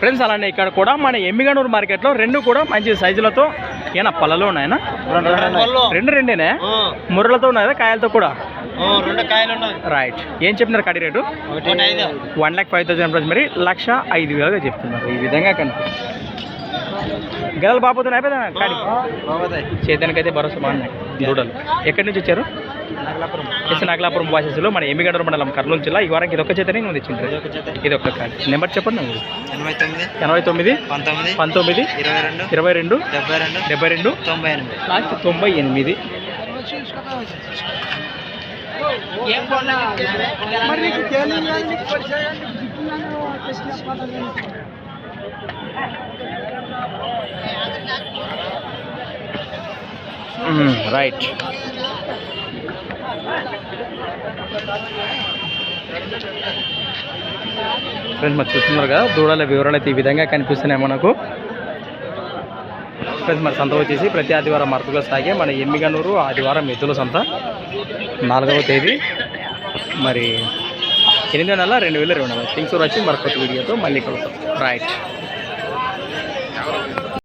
Friends అలానే ఇక్కడ కూడా మన ఎమ్మిగనూరు మార్కెట్లో రెండు కూడా మంచి సైజులతో ఏనా పళ్ళలో ఉన్నాయనా? రెండు రెండేనే? ముర్రలతో ఉన్నాయా కాయలతో కూడా? రెండు కాయలు ఉన్నాయి. రైట్. ఏం చెప్పినారు కడి rate? One lakh five thousand price మరి లక్ష ఐదు వేలుగా చెప్తున్నారు. ఈ విధంగా కనిపిస్తుంది. గదలు బాబోతున్నాయి అయిపోయినా కాడి చేతానికి అయితే భరోసా బాగున్నాయి. దూడలు. ఎక్కడి నుంచి వచ్చారు? ఎస్ నాగలాపురం వాసెస్లో మన ఎమ్మిగడూరు మండలం కర్నూలు జిల్లా. ఈ వారానికి ఇది ఒక్క చేతనే నువ్వు తెచ్చింటారు ఇది ఒక్క కాడి. నెంబర్ చెప్పండి ఎనభై తొమ్మిది ఎనభై తొమ్మిది పంతొమ్మిది. పంతొమ్మిది ఇరవై రెండు ఇరవై రెండు డెబ్బై రెండు డెబ్బై రెండు తొంభై ఎనిమిది లాస్ట్ తొంభై ఎనిమిది Mm, రైట్ ఫ్రెండ్స్ మరి చూస్తున్నారు కదా దూడల వివరాలు అయితే ఈ విధంగా కనిపిస్తున్నాయి మనకు. ఫ్రెండ్స్ మరి సంత వచ్చేసి ప్రతి ఆదివారం మరకుగా సాగే మన ఎమ్మిగనూరు ఆదివారం ఎద్దుల సంత. నాలుగవ తేదీ. మరి ఎనిమిది నెల రెండు వేల ఇరవై నాలుగు. థింగ్స్ వచ్చి మరొక వీడియోతో మళ్ళీ కలుగుతాం రైట్